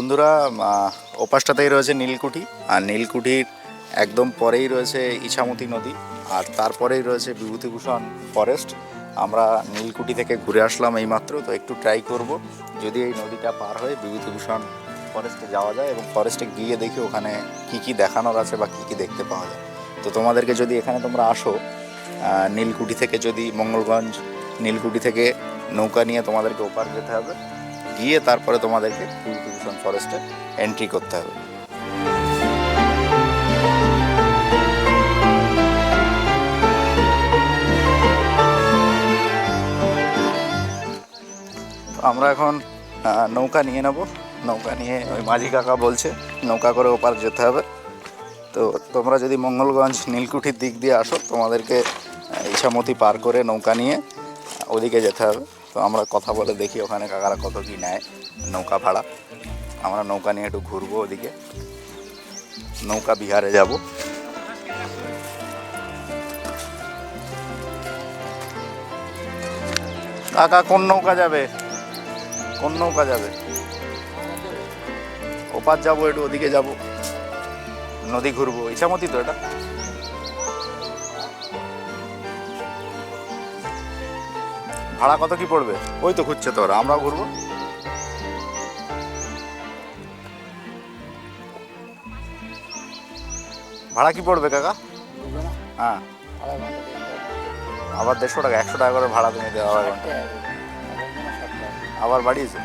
বন্ধুরা ওপাশটাতেই রয়েছে নীলকুঠি, আর নীলকুঠির একদম পরেই রয়েছে ইছামতি নদী, আর তারপরেই রয়েছে বিভূতিভূষণ ফরেস্ট আমরা নীলকুঠি থেকে ঘুরে আসলাম এইমাত্র, তো একটু ট্রাই করব। যদি এই নদীটা পার হয়ে বিভূতিভূষণ ফরেস্টে যাওয়া যায় এবং ফরেস্টে গিয়ে দেখি ওখানে কি কি দেখানোর আছে বা কি কি দেখতে পাওয়া যায়। তো তোমাদেরকে যদি এখানে তোমরা আসো নীলকুঠি থেকে যদি মঙ্গলগঞ্জ, নীলকুঠি থেকে নৌকা নিয়ে তোমাদেরকে ওপার যেতে হবে। গিয়ে তারপরে তোমাদেরকে বিভূতিভূষণ ফরেস্টে এন্ট্রি করতে হবে। আমরা এখন নৌকা নিয়ে নেব। নৌকা নিয়ে ওই মাঝি কাকা বলছে, নৌকা করে ওপার যেতে হবে। তো তোমরা যদি মঙ্গলগঞ্জ, নীলকুঠির দিক দিয়ে আসো, তোমাদেরকে ইছামতি পার করে নৌকা নিয়ে ওদিকে যেতে হবে। তো আমরা কথা বলে দেখি ওখানে কাকারা কত কি নেয়। নৌকা ভাড়া। আমরা নৌকা নিয়ে একটু ঘুরবো ওদিকে। নৌকা বিহারে যাব। কাকা, কোন নৌকা যাবে? কোন নৌকা যাবে? ওপার যাব, একটু ওদিকে যাব। নদী ঘুরবো। ইছামতি তো এটা। ভাড়া কত কি পড়বে? ওই তো খুঁজছে তোরা, আমরাও ঘুরবো। ভাড়া কি পড়বে কাকা? হ্যাঁ। আবার দেড়শো টাকা, একশো টাকা করে ভাড়া তুমি দেওয়া ঘণ্টা আবার বাড়িয়েছে?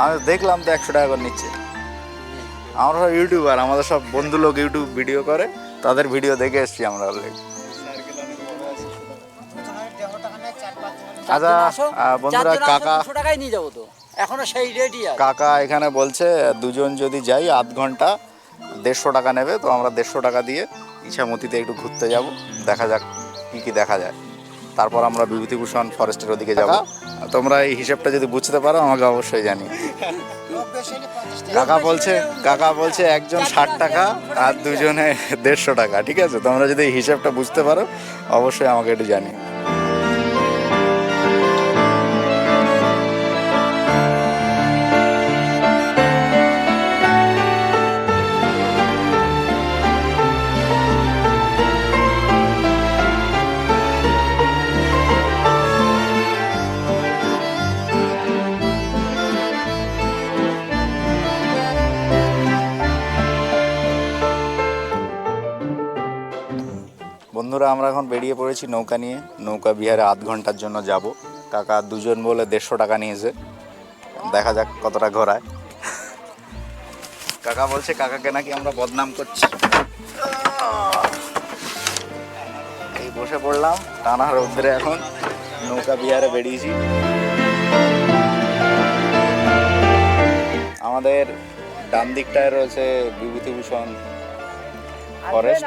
আমি দেখলাম তো একশো টাকা করে নিচ্ছে। আমরা সব ইউটিউবার, আমাদের সব বন্ধু লোক ইউটিউব ভিডিও করে, তাদের ভিডিও দেখে এসছি আমরা অলরেডি আচ্ছা বন্ধুরা কাকা। টাকাই নিয়ে যাব তো। এখনও সেই রেটই কাকা এখানে বলছে দুজন যদি যাই আধ ঘণ্টা দেড়শো টাকা নেবে তো আমরা দেড়শো টাকা দিয়ে ইছামতিতে একটু ঘুরতে যাব। দেখা যাক কি কি দেখা যায়। তারপর আমরা বিভূতিভূষণ ফরেস্টের ওদিকে যাব। তোমরা এই হিসাবটা যদি বুঝতে পারো আমাকে অবশ্যই জানি। কাকা বলছে কাকা বলছে একজন ষাট টাকা আর দুজনে দেড়শো টাকা ঠিক আছে? তোমরা যদি এই হিসাবটা বুঝতে পারো অবশ্যই আমাকে একটু জানি বন্ধুরা আমরা এখন বেরিয়ে পড়েছি নৌকা নিয়ে। নৌকা বিহারে আধ ঘণ্টার জন্য যাব। কাকা দুজন বলে দেড়শো টাকা নিয়েছে। দেখা যাক কতটা ঘোরায়। কাকা বলছে কাকাকে নাকি আমরা বদনাম করছি। এই বসে পড়লাম টানা রৌদ্রে এখন নৌকা বিহারে বেরিয়েছি। আমাদের ডান দিকটায় রয়েছে বিভূতিভূষণ ফরেস্ট।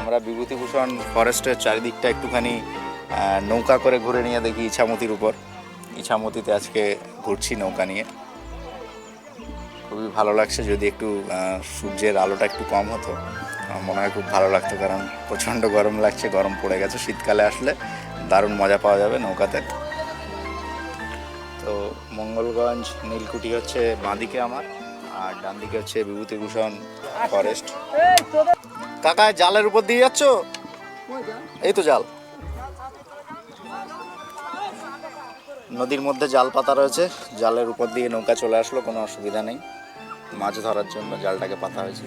আমরা বিভূতিভূষণ ফরেস্টের চারিদিকটা একটুখানি নৌকা করে ঘুরে নিয়ে দেখি ইছামতির উপর। ইছামতিতে আজকে ঘুরছি নৌকা নিয়ে। খুবই ভালো লাগছে যদি একটু সূর্যের আলোটা একটু কম হতো। মনে হয় খুব ভালো লাগতো, কারণ প্রচণ্ড গরম লাগছে, গরম পড়ে গেছে। শীতকালে আসলে দারুণ মজা পাওয়া যাবে নৌকাতে। তো মঙ্গলগঞ্জ, নীলকুঠি হচ্ছে বাঁদিকে আমার। আর ডান দিকে হচ্ছে বিভূতিভূষণ ফরেস্ট। কাকা, জালের উপর দিয়ে যাচ্ছ? এই তো জাল। নদীর মধ্যে জাল পাতা রয়েছে। জালের উপর দিয়ে নৌকা চলে আসলো, কোনো অসুবিধা নেই। মাছ ধরার জন্য জালটাকে পাতা হয়েছে।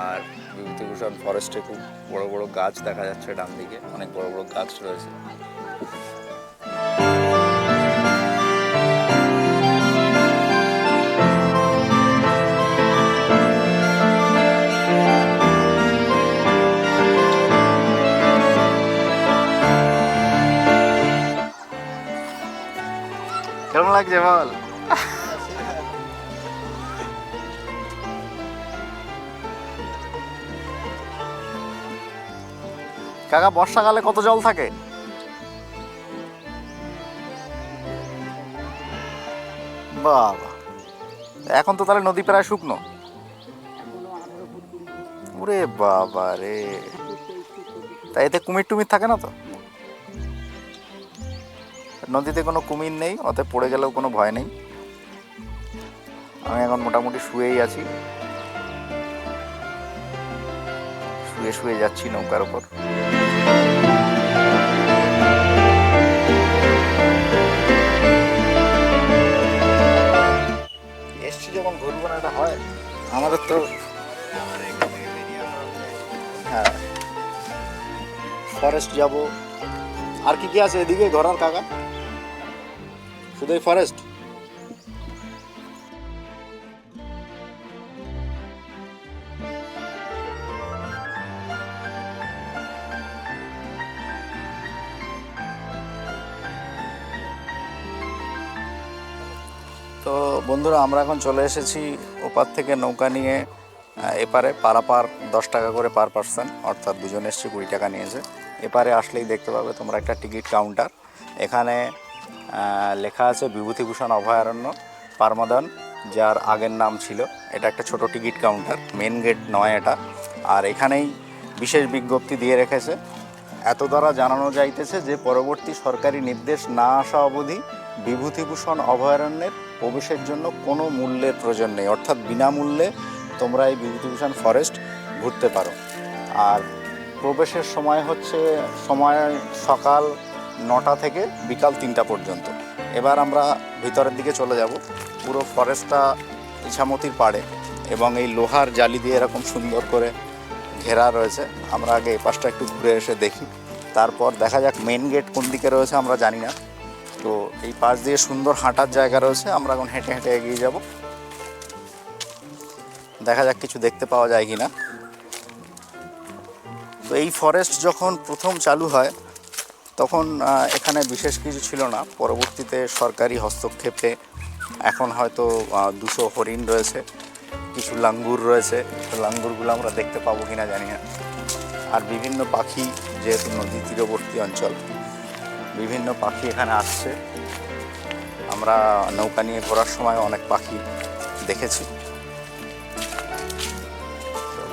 আর বিভূতিভূষণ ফরেস্টে খুব বড় বড় গাছ দেখা যাচ্ছে ডান দিকে অনেক বড় বড় গাছ রয়েছে। লাগছে, বল। কাকা, বর্ষাকালে কত জল থাকে? বাবা, এখন তো তাহলে নদী প্রায় শুকনো। ওরে বাবা রে। তা এতে কুমির টুমির থাকে না তো? নদীতে কোনো কুমির নেই ওতে পড়ে গেলেও কোনো ভয় নেই। আমি এখন মোটামুটি শুয়েই আছি। শুয়ে শুয়ে যাচ্ছি নৌকার ওপর এসছি যখন ঘুরবো না এটা হয়, আমাদের তো হ্যাঁ। ফরেস্ট যাব। আর কি কি আছে এদিকে ঘোরার কাকা এই ফরেস্ট। তো বন্ধুরা, আমরা এখন চলে এসেছি ওপার থেকে নৌকা নিয়ে এপারে পারাপার দশ টাকা করে পার পার্সন, অর্থাৎ দুজন এসছে কুড়ি টাকা নিয়েছে। এপারে আসলেই দেখতে পাবে তোমরা একটা টিকিট কাউন্টার। এখানে লেখা আছে বিভূতিভূষণ অভয়ারণ্য, পারমাদান, যার আগের নাম ছিল। এটা একটা ছোট টিকিট কাউন্টার, মেন গেট নয় এটা। আর এখানেই বিশেষ বিজ্ঞপ্তি দিয়ে রেখেছে, এত দ্বারা জানানো যাইতেছে যে পরবর্তী সরকারি নির্দেশ না আসা অবধি বিভূতিভূষণ অভয়ারণ্যের প্রবেশের জন্য কোনো মূল্যের প্রয়োজন নেই। অর্থাৎ বিনামূল্যে তোমরা এই বিভূতিভূষণ ফরেস্ট ঘুরতে পারো। আর প্রবেশের সময় হচ্ছে, সময় সকাল নটা থেকে বিকাল তিনটা পর্যন্ত। এবার আমরা ভিতরের দিকে চলে যাব। পুরো ফরেস্টটা ইছামতির পাড়ে এবং এই লোহার জালি দিয়ে এরকম সুন্দর করে ঘেরা রয়েছে। আমরা আগে এই পাশটা একটু ঘুরে এসে দেখি। তারপর দেখা যাক মেন গেট কোন দিকে রয়েছে, আমরা জানি না। তো এই পাশ দিয়ে সুন্দর হাঁটার জায়গা রয়েছে, আমরা এখন হেঁটে হেঁটে এগিয়ে যাব। দেখা যাক কিছু দেখতে পাওয়া যায় কি না তো এই ফরেস্ট যখন প্রথম চালু হয় তখন এখানে বিশেষ কিছু ছিল না। পরবর্তীতে সরকারি হস্তক্ষেপে এখন হয়তো দুশো হরিণ রয়েছে, কিছু লাঙ্গুর রয়েছে। লাঙ্গুরগুলো আমরা দেখতে পাবো কি না জানি না। আর বিভিন্ন পাখি, যেহেতু নদী তীরবর্তী অঞ্চল, বিভিন্ন পাখি এখানে আসছে। আমরা নৌকা নিয়ে ঘোরার সময় অনেক পাখি দেখেছি।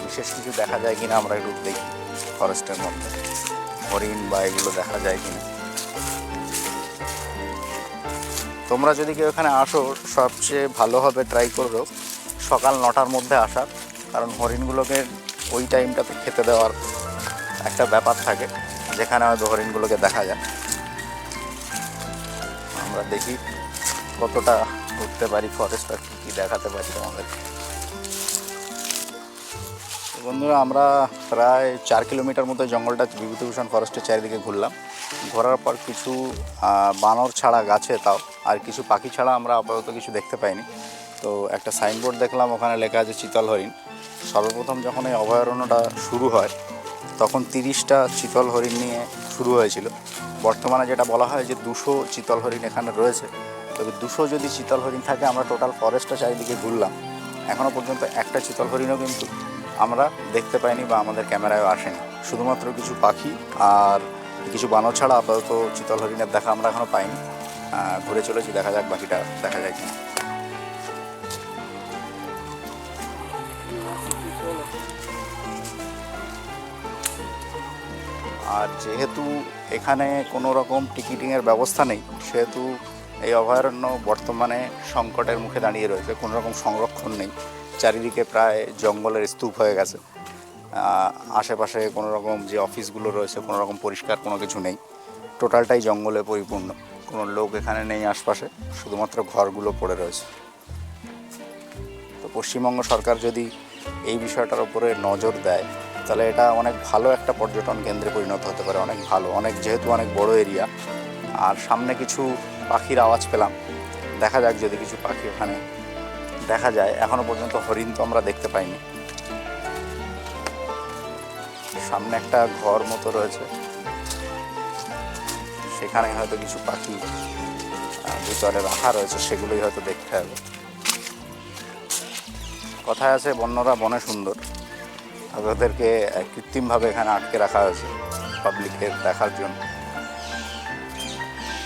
বিশেষ কিছু দেখা যায় কিনা আমরা একটু দেখি ফরেস্টের মধ্যে। হরিণ বা এগুলো দেখা যায় কিনা। তোমরা যদি কেউ এখানে আসো, সবচেয়ে ভালো হবে ট্রাই করো সকাল নটার মধ্যে আসার কারণ হরিণগুলোকে ওই টাইমটাতে খেতে দেওয়ার একটা ব্যাপার থাকে, যেখানে হয়তো হরিণগুলোকে দেখা যায়। আমরা দেখি কতটা ঘুরতে পারি ফরেস্ট আর কী কী দেখাতে পারি তোমাদের তো বন্ধুরা, আমরা প্রায় চার কিলোমিটার মতো জঙ্গলটা বিভূতিভূষণ ফরেস্টের চারিদিকে ঘুরলাম। ঘোরার পর কিছু বানর ছাড়া গাছে তাও, আর কিছু পাখি ছাড়া আমরা আপাতত কিছু দেখতে পাইনি। তো একটা সাইনবোর্ড দেখলাম, ওখানে লেখা আছে চিতল হরিণ। সর্বপ্রথম যখন এই অভয়ারণ্যটা শুরু হয়, তখন তিরিশটা চিতল হরিণ নিয়ে শুরু হয়েছিল। বর্তমানে যেটা বলা হয় যে দুশো চিতল হরিণ এখানে রয়েছে। তবে দুশো যদি চিতল হরিণ থাকে, আমরা টোটাল ফরেস্টটা চারিদিকে ঘুরলাম। এখনও পর্যন্ত একটা চিতল হরিণও কিন্তু আমরা দেখতে পাইনি বা আমাদের ক্যামেরায় আসেনি। শুধুমাত্র কিছু পাখি আর কিছু বানর ছাড়া আপাতত চিতল হরিণের দেখা আমরা এখনও পাইনি। ঘুরে চলেছি, দেখা যাক বাকিটা দেখা যায় কিনা। আর যেহেতু এখানে কোনো রকম টিকিটিংয়ের ব্যবস্থা নেই, সেহেতু এই অভয়ারণ্য বর্তমানে সংকটের মুখে দাঁড়িয়ে রয়েছে, কোনো রকম সংরক্ষণ নেই। চারিদিকে প্রায় জঙ্গলের স্তূপ হয়ে গেছে। আশেপাশে কোনো রকম যে অফিসগুলো রয়েছে, কোনো রকম পরিষ্কার কোনো কিছু নেই। টোটালটাই জঙ্গলে পরিপূর্ণ। কোনো লোক এখানে নেই আশপাশে, শুধুমাত্র ঘরগুলো পড়ে রয়েছে। তো পশ্চিমবঙ্গ সরকার যদি এই বিষয়টার উপরে নজর দেয়, তাহলে এটা অনেক ভালো একটা পর্যটন কেন্দ্রে পরিণত হতে পারে, অনেক ভালো। অনেক, যেহেতু অনেক বড় এরিয়া, আর সামনে কিছু পাখির আওয়াজ পেলাম। দেখা যাক যদি কিছু পাখি ওখানে দেখা যায়, এখনও পর্যন্ত হরিণ তো আমরা দেখতে পাইনি। সামনে একটা ঘর মতো রয়েছে। সেখানে হয়তো কিছু পাখি ভিতরে রাখা রয়েছে, সেগুলোই হয়তো দেখতে হবে। কথায় আছে, বন্যরা বনে সুন্দর। ওদেরকে কৃত্রিমভাবে এখানে আটকে রাখা হয়েছে পাবলিকের দেখার জন্য।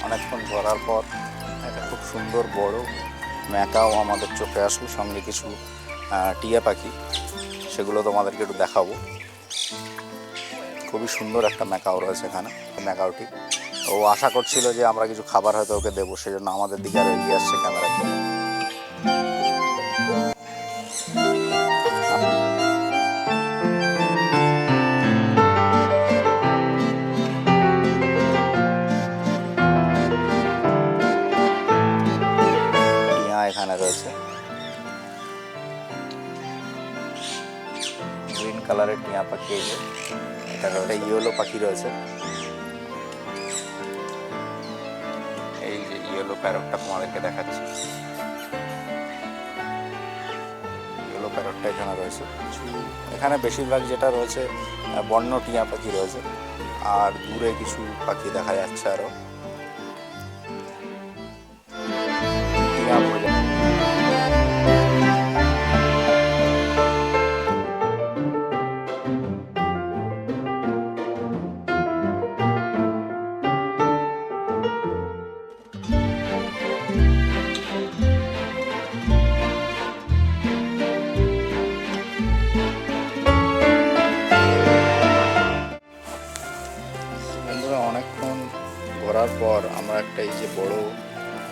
অনেকক্ষণ ঘোরার পর একটা খুব সুন্দর, বড়। ম্যাকাও আমাদের চোখে আসলো সঙ্গে কিছু টিয়া পাখি। সেগুলো তোমাদেরকে একটু দেখাবো। খুবই সুন্দর একটা ম্যাকাও রয়েছে এখানে, ম্যাকাওটি। ও আশা করছিল যে আমরা কিছু খাবার হয়তো ওকে দেবো, সেজন্য আমাদের দিকে আর এগিয়ে আসছে ক্যামেরা ইয়েলো প্যারটটা তোমাদেরকে দেখাচ্ছি। ইয়েলো প্যারটটা এখানে রয়েছে। এখানে বেশিরভাগ যেটা রয়েছে বন্য টিয়া পাখি রয়েছে। আর দূরে কিছু পাখি দেখা যাচ্ছে আরও।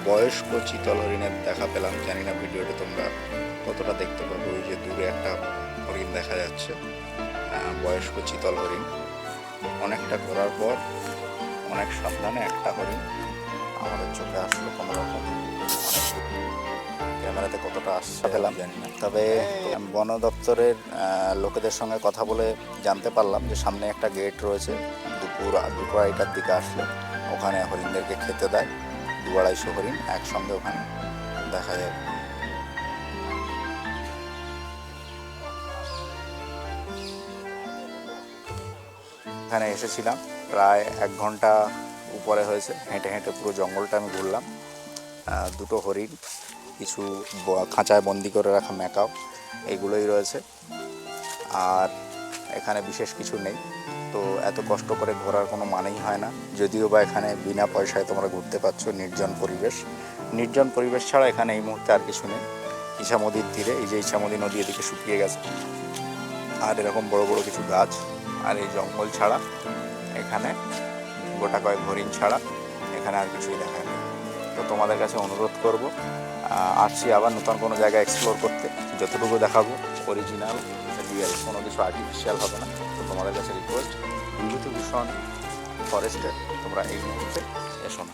বয়স্ক চিতল হরিণের দেখা পেলাম। জানি না ভিডিওটা তোমরা কতটা দেখতে পাবো। ওই যে দূরে একটা হরিণ দেখা যাচ্ছে। বয়স্ক চিতল হরিণ। অনেকটা ঘোরার পর অনেক সাবধানে একটা হরিণ আমাদের চোখে আসলো কোনো রকম ক্যামেরাতে কতটা আসছে পেলাম জানি না। তবে বন দপ্তরের লোকেদের সঙ্গে কথা বলে জানতে পারলাম যে সামনে একটা গেট রয়েছে। দুপুর দুপুর আড়াইটার দিকে আসলে। ওখানে হরিণদেরকে খেতে দেয়। দু আড়াইশো হরিণ একসঙ্গে ওখানে দেখা যায়। এখানে এসেছিলাম, প্রায় এক ঘণ্টা উপরে হয়েছে, হেঁটে হেঁটে পুরো জঙ্গলটা আমি ঘুরলাম। দুটো হরিণ, কিছু খাঁচায় বন্দি করে রাখা ম্যাকাও এইগুলোই রয়েছে। আর এখানে বিশেষ কিছু নেই। তো এত কষ্ট করে ঘোরার কোনো মানেই হয় না। যদিও বা এখানে বিনা পয়সায় তোমরা ঘুরতে পারছ নির্জন পরিবেশ। নির্জন পরিবেশ ছাড়া এখানে এই মুহূর্তে আর কিছু নেই। ইছামতির তীরে, এই যে ইছামতি নদী এদিকে শুকিয়ে গেছে। আর এরকম বড় বড় কিছু গাছ আর এই জঙ্গল ছাড়া এখানে গোটা কয়েক হরিণ ছাড়া এখানে আর কিছুই দেখা নেই। তো তোমাদের কাছে অনুরোধ করব আসছি আবার নতুন কোনো জায়গা এক্সপ্লোর করতে। যতটুকু দেখাবো অরিজিনাল রিয়েল কোনো কিছু আর্টিফিশিয়াল হবে না। তোমাদের কাছে রিকোয়েস্ট বিভূতিভূষণ ফরেস্টে তোমরা এই মুহূর্তে এসো না।